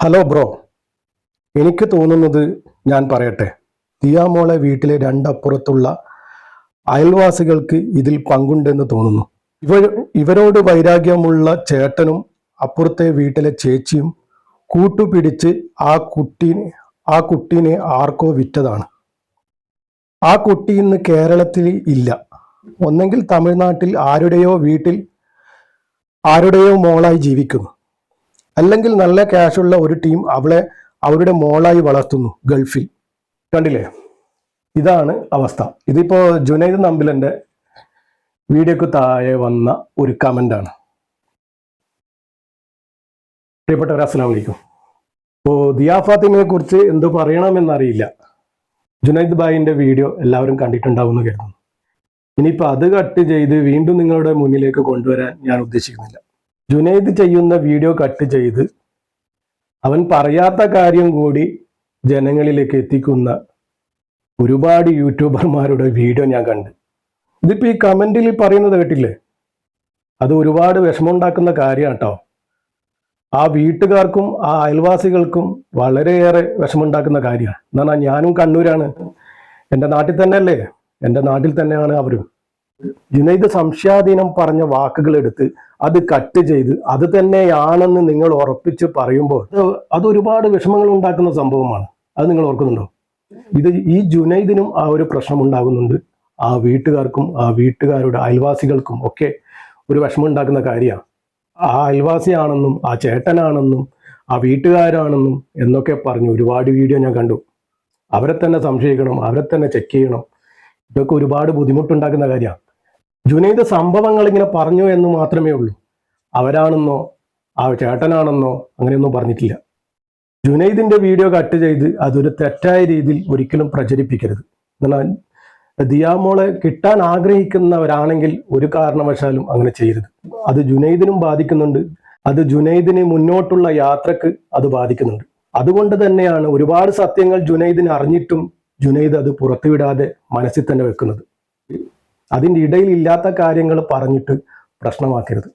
Hello bro എനിക്ക് തോന്നുന്നത് ഞാൻ പറയട്ടെ. ദിയാമോളെ വീട്ടിലെ രണ്ടപ്പുറത്തുള്ള അയൽവാസികൾക്ക് ഇതിൽ പങ്കുണ്ടെന്ന് തോന്നുന്നു. ഇവ ഇവരോട് വൈരാഗ്യമുള്ള ചേട്ടനും അപ്പുറത്തെ വീട്ടിലെ ചേച്ചിയും കൂട്ടുപിടിച്ച് ആ കുട്ടീനെ ആ കുട്ടീനെ ആർക്കോ വിറ്റതാണ്. ആ കുട്ടി ഇന്ന് കേരളത്തിൽ ഇല്ല. ഒന്നെങ്കിൽ തമിഴ്നാട്ടിൽ ആരുടെയോ വീട്ടിൽ ആരുടെയോ മോളായി ജീവിക്കുന്നു. അല്ലെങ്കിൽ നല്ല ക്യാഷുള്ള ഒരു ടീം അവളെ അവരുടെ മോളായി വളർത്തുന്നു ഗൾഫിൽ. കണ്ടില്ലേ? ഇതാണ് അവസ്ഥ. ഇതിപ്പോ ജുനൈദ് നമ്പിലന്റെ വീഡിയോക്ക് താഴെ വന്ന ഒരു കമന്റാണ് പ്രിയപ്പെട്ടവർ അസ്സലാം വലൈക്കും ഇപ്പോൾ ദിയാ ഫാത്തിമയെ കുറിച്ച് എന്ത് പറയണമെന്നറിയില്ല. ജുനൈദ് ബായിന്റെ വീഡിയോ എല്ലാവരും കണ്ടിട്ടുണ്ടാവുമെന്ന് കരുതുന്നു. ഇനിയിപ്പോൾ അത് കട്ട് ചെയ്ത് വീണ്ടും നിങ്ങളുടെ മുന്നിലേക്ക് കൊണ്ടുവരാൻ ഞാൻ ഉദ്ദേശിക്കുന്നില്ല. ജുനൈദ് ചെയ്യുന്ന വീഡിയോ കട്ട് ചെയ്ത് അവൻ പറയാത്ത കാര്യം കൂടി ജനങ്ങളിലേക്ക് എത്തിക്കുന്ന ഒരുപാട് യൂട്യൂബർമാരുടെ വീഡിയോ ഞാൻ കണ്ട്. ഇതിപ്പോ ഈ കമന്റിൽ പറയുന്നത് കേട്ടില്ലേ? അത് ഒരുപാട് വിഷമമുണ്ടാക്കുന്ന കാര്യമാണ് കേട്ടോ. ആ വീട്ടുകാർക്കും ആ അയൽവാസികൾക്കും വളരെയേറെ വിഷമമുണ്ടാക്കുന്ന കാര്യമാണ്. എന്നാ ഞാനും കണ്ണൂരാണ്. എന്റെ നാട്ടിൽ തന്നെയല്ലേ? എന്റെ നാട്ടിൽ തന്നെയാണ് അവരും. ജുനൈദ് സംശയാധീനം പറഞ്ഞ വാക്കുകൾ എടുത്ത് അത് കട്ട് ചെയ്ത് അത് തന്നെയാണെന്ന് നിങ്ങൾ ഉറപ്പിച്ച് പറയുമ്പോൾ അത് ഒരുപാട് വിഷമങ്ങൾ ഉണ്ടാക്കുന്ന സംഭവമാണ്. അത് നിങ്ങൾ ഓർക്കുന്നുണ്ടോ? ഇത് ഈ ജുനൈദിനും ആ ഒരു പ്രശ്നം ഉണ്ടാകുന്നുണ്ട്. ആ വീട്ടുകാർക്കും ആ വീട്ടുകാരുടെ അയൽവാസികൾക്കും ഒക്കെ ഒരു വിഷമം ഉണ്ടാക്കുന്ന കാര്യമാണ്. ആ അയൽവാസിയാണെന്നും ആ ചേട്ടനാണെന്നും ആ വീട്ടുകാരാണെന്നും എന്നൊക്കെ പറഞ്ഞു ഒരുപാട് വീഡിയോ ഞാൻ കണ്ടു. അവരെ തന്നെ സംശയിക്കണം അവരെ തന്നെ ചെക്ക് ചെയ്യണം. ഇതൊക്കെ ഒരുപാട് ബുദ്ധിമുട്ടുണ്ടാക്കുന്ന കാര്യമാണ്. ജുനൈദ് സംഭവങ്ങൾ ഇങ്ങനെ പറഞ്ഞു എന്ന് മാത്രമേ ഉള്ളൂ. അവരാണെന്നോ ആ ചേട്ടനാണെന്നോ അങ്ങനെയൊന്നും പറഞ്ഞിട്ടില്ല. ജുനൈദിന്റെ വീഡിയോ കട്ട് ചെയ്ത് അതൊരു തെറ്റായ രീതിയിൽ ഒരിക്കലും പ്രചരിപ്പിക്കരുത്. എന്നാൽ ദിയാമോളെ കിട്ടാൻ ആഗ്രഹിക്കുന്നവരാണെങ്കിൽ ഒരു കാരണവശാലും അങ്ങനെ ചെയ്യരുത്. അത് ജുനൈദിനും ബാധിക്കുന്നുണ്ട്. അത് ജുനൈദിനെ മുന്നോട്ടുള്ള യാത്രയ്ക്ക് അത് ബാധിക്കുന്നുണ്ട്. അതുകൊണ്ട് തന്നെയാണ് ഒരുപാട് സത്യങ്ങൾ ജുനൈദിന് അറിഞ്ഞിട്ടും ജുനൈദ് അത് പുറത്തുവിടാതെ മനസ്സിൽ തന്നെ വെക്കുന്നത്. അതിന്റെ ഇടയിൽ ഇല്ലാത്ത കാര്യങ്ങൾ പറഞ്ഞിട്ട് പ്രശ്നമാക്കരുത്.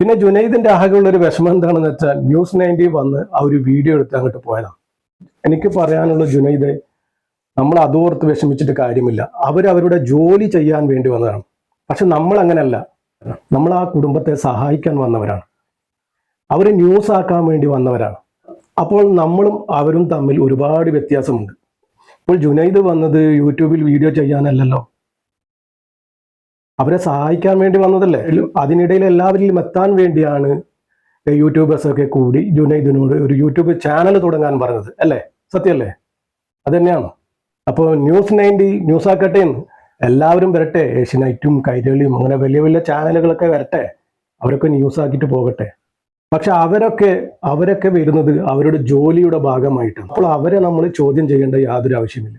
പിന്നെ ജുനൈദിന്റെ ആകെയുള്ള ഒരു വിഷമം എന്താണെന്ന് വെച്ചാൽ ന്യൂസ് നയന്റി വന്ന് ആ ഒരു വീഡിയോ എടുത്ത് അങ്ങോട്ട് പോയതാണ് എനിക്ക് പറയാനുള്ള ജുനൈദ് നമ്മൾ അതോർത്ത് വിഷമിച്ചിട്ട് കാര്യമില്ല. അവരവരുടെ ജോലി ചെയ്യാൻ വേണ്ടി വന്നതാണ്. പക്ഷെ നമ്മൾ അങ്ങനെയല്ല നമ്മൾ ആ കുടുംബത്തെ സഹായിക്കാൻ വന്നവരാണ്. അവരെ ന്യൂസ് ആക്കാൻ വേണ്ടി വന്നവരാണ്. അപ്പോൾ നമ്മളും അവരും തമ്മിൽ ഒരുപാട് വ്യത്യാസമുണ്ട്. ഇപ്പോൾ ജുനൈദ് വന്നത് യൂട്യൂബിൽ വീഡിയോ ചെയ്യാനല്ലല്ലോ. അവരെ സഹായിക്കാൻ വേണ്ടി വന്നതല്ലേ? അതിനിടയിൽ എല്ലാവരിലും എത്താൻ വേണ്ടിയാണ് യൂട്യൂബേഴ്സ് ഒക്കെ കൂടി ജുനൈദിനോട് ഒരു യൂട്യൂബ് ചാനൽ തുടങ്ങാൻ പറഞ്ഞത്. അല്ലേ? സത്യമല്ലേ? അത് തന്നെയാണ് അപ്പോൾ ന്യൂസ് നയന്റി ന്യൂസ് ആക്കട്ടെ എന്ന് എല്ലാവരും വരട്ടെ. ഏഷ്യനൈറ്റും കൈരളിയും അങ്ങനെ വലിയ വലിയ ചാനലുകളൊക്കെ വരട്ടെ. അവരൊക്കെ ന്യൂസ് ആക്കിയിട്ട് പോകട്ടെ. പക്ഷെ അവരൊക്കെ അവരൊക്കെ വരുന്നത് അവരുടെ ജോലിയുടെ ഭാഗമായിട്ടാണ്. അപ്പോൾ അവരെ നമ്മൾ ചോദ്യം ചെയ്യേണ്ട യാതൊരു ആവശ്യമില്ല.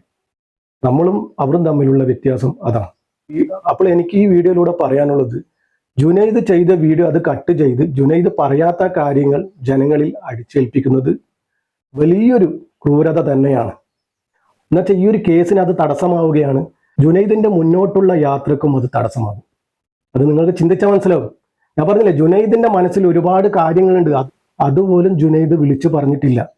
നമ്മളും അവരും തമ്മിലുള്ള വ്യത്യാസം അതാണ്. അപ്പോൾ എനിക്ക് ഈ വീഡിയോയിലൂടെ പറയാനുള്ളത് ജുനൈദ് ചെയ്ത വീഡിയോ അത് കട്ട് ചെയ്ത് ജുനൈദ് പറയാത്ത കാര്യങ്ങൾ ജനങ്ങളിൽ അടിച്ചേൽപ്പിക്കുന്നത് വലിയൊരു ക്രൂരത തന്നെയാണ്. എന്നുവെച്ചാൽ ഈ ഒരു കേസിന് അത് തടസ്സമാവുകയാണ്. ജുനൈദിന്റെ മുന്നോട്ടുള്ള യാത്രക്കും അത് തടസ്സമാകും. അത് നിങ്ങൾക്ക് ചിന്തിച്ചാൽ മനസ്സിലാവും. ഞാൻ പറഞ്ഞില്ലേ ജുനൈദിന്റെ മനസ്സിൽ ഒരുപാട് കാര്യങ്ങളുണ്ട്. അത് അതുപോലും ജുനൈദ് വിളിച്ചു പറഞ്ഞിട്ടില്ല.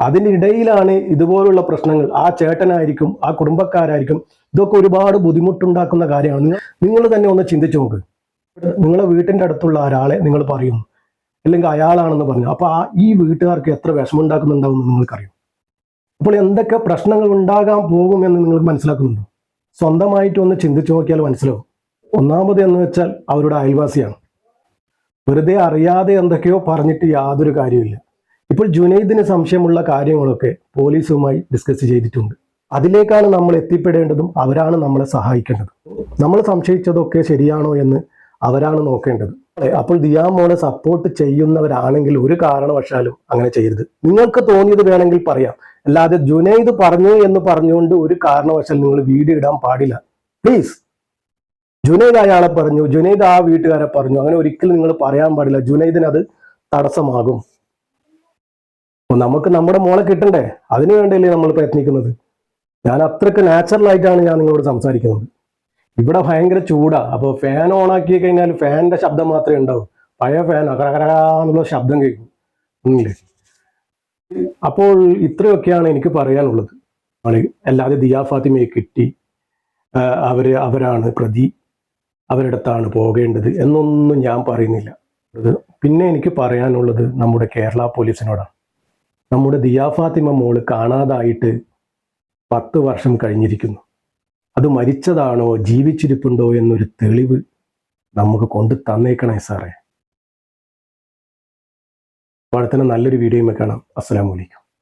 അതിനിടയിലാണ് ഇതുപോലുള്ള പ്രശ്നങ്ങൾ. ആ ചേട്ടനായിരിക്കും ആ കുടുംബക്കാരായിരിക്കും. ഇതൊക്കെ ഒരുപാട് ബുദ്ധിമുട്ടുണ്ടാക്കുന്ന കാര്യമാണ്. നിങ്ങൾ തന്നെ ഒന്ന് ചിന്തിച്ചു നോക്ക്. നിങ്ങളെ വീട്ടിന്റെ അടുത്തുള്ള ഒരാളെ നിങ്ങൾ പറയും. അല്ലെങ്കിൽ അയാളാണെന്ന് പറഞ്ഞു. അപ്പൊ ആ ഈ വീട്ടുകാർക്ക് എത്ര വിഷമം ഉണ്ടാക്കുന്നുണ്ടാവും എന്ന് നിങ്ങൾക്കറിയും. അപ്പോൾ എന്തൊക്കെ പ്രശ്നങ്ങൾ ഉണ്ടാകാൻ പോകുമെന്ന് നിങ്ങൾ മനസ്സിലാക്കുന്നുണ്ടോ? സ്വന്തമായിട്ട് ഒന്ന് ചിന്തിച്ചു നോക്കിയാൽ മനസ്സിലാവും. ഒന്നാമത് എന്ന് വെച്ചാൽ അവരുടെ അയൽവാസിയാണ്. വെറുതെ അറിയാതെ എന്തൊക്കെയോ പറഞ്ഞിട്ട് യാതൊരു കാര്യമില്ല ഇപ്പോൾ ജുനൈദിന് സംശയമുള്ള കാര്യങ്ങളൊക്കെ പോലീസുമായി ഡിസ്കസ് ചെയ്തിട്ടുണ്ട്. അതിലേക്കാണ് നമ്മൾ എത്തിപ്പെടേണ്ടതും അവരാണ് നമ്മളെ സഹായിക്കേണ്ടത്. നമ്മൾ സംശയിച്ചതൊക്കെ ശരിയാണോ എന്ന് അവരാണ് നോക്കേണ്ടത്. അപ്പോൾ ദിയാ മോളെ സപ്പോർട്ട് ചെയ്യുന്നവരാണെങ്കിൽ ഒരു കാരണവശാലും അങ്ങനെ ചെയ്യരുത്. നിങ്ങൾക്ക് തോന്നിയത് വേണമെങ്കിൽ പറയാം. അല്ലാതെ ജുനൈദ് പറഞ്ഞു എന്ന് പറഞ്ഞുകൊണ്ട് ഒരു കാരണവശാലും നിങ്ങൾ വീഡിയോ ഇടാൻ പാടില്ല. പ്ലീസ് ജുനൈദ് അയാളെ പറഞ്ഞു ജുനൈദ് ആ വീട്ടുകാരെ പറഞ്ഞു. അങ്ങനെ ഒരിക്കലും നിങ്ങൾ പറയാൻ പാടില്ല. ജുനൈദിന് അത് തടസ്സമാകും. നമുക്ക് നമ്മുടെ മോളെ കിട്ടണ്ടേ? അതിനു വേണ്ടിയല്ലേ നമ്മൾ പ്രയത്നിക്കുന്നത്? ഞാൻ അത്രയ്ക്ക് നാച്ചുറൽ ആയിട്ടാണ് ഞാൻ നിങ്ങളോട് സംസാരിക്കുന്നത്. ഇവിടെ ഭയങ്കര ചൂടാ. അപ്പോൾ ഫാൻ ഓൺ ആക്കി കഴിഞ്ഞാൽ ഫാനിന്റെ ശബ്ദം മാത്രമേ ഉണ്ടാവും. പഴയ ഫാൻ അകരകരാന്നുള്ള ശബ്ദം കേൾക്കും. അപ്പോൾ ഇത്രയൊക്കെയാണ് എനിക്ക് പറയാനുള്ളത്. അല്ലാതെ ദിയാ ഫാത്തിമയെ കിട്ടി. അവർ അവരാണ് പ്രതി. അവരിടത്താണ് പോകേണ്ടത് എന്നൊന്നും ഞാൻ പറയുന്നില്ല. പിന്നെ എനിക്ക് പറയാനുള്ളത് നമ്മുടെ കേരള പോലീസിനോടാണ്. നമ്മുടെ ദിയാഫാത്തിമ മോൾ കാണാതായിട്ട് പത്ത് വർഷം കഴിഞ്ഞിരിക്കുന്നു. അത് മരിച്ചതാണോ ജീവിച്ചിരിപ്പുണ്ടോ എന്നൊരു തെളിവ് നമുക്ക് കൊണ്ടു തന്നേക്കണേ സാറേ. അപ്പോൾ നല്ലൊരു വീഡിയോയുമേ കാണാം. അസ്സാം അലൈക്കും.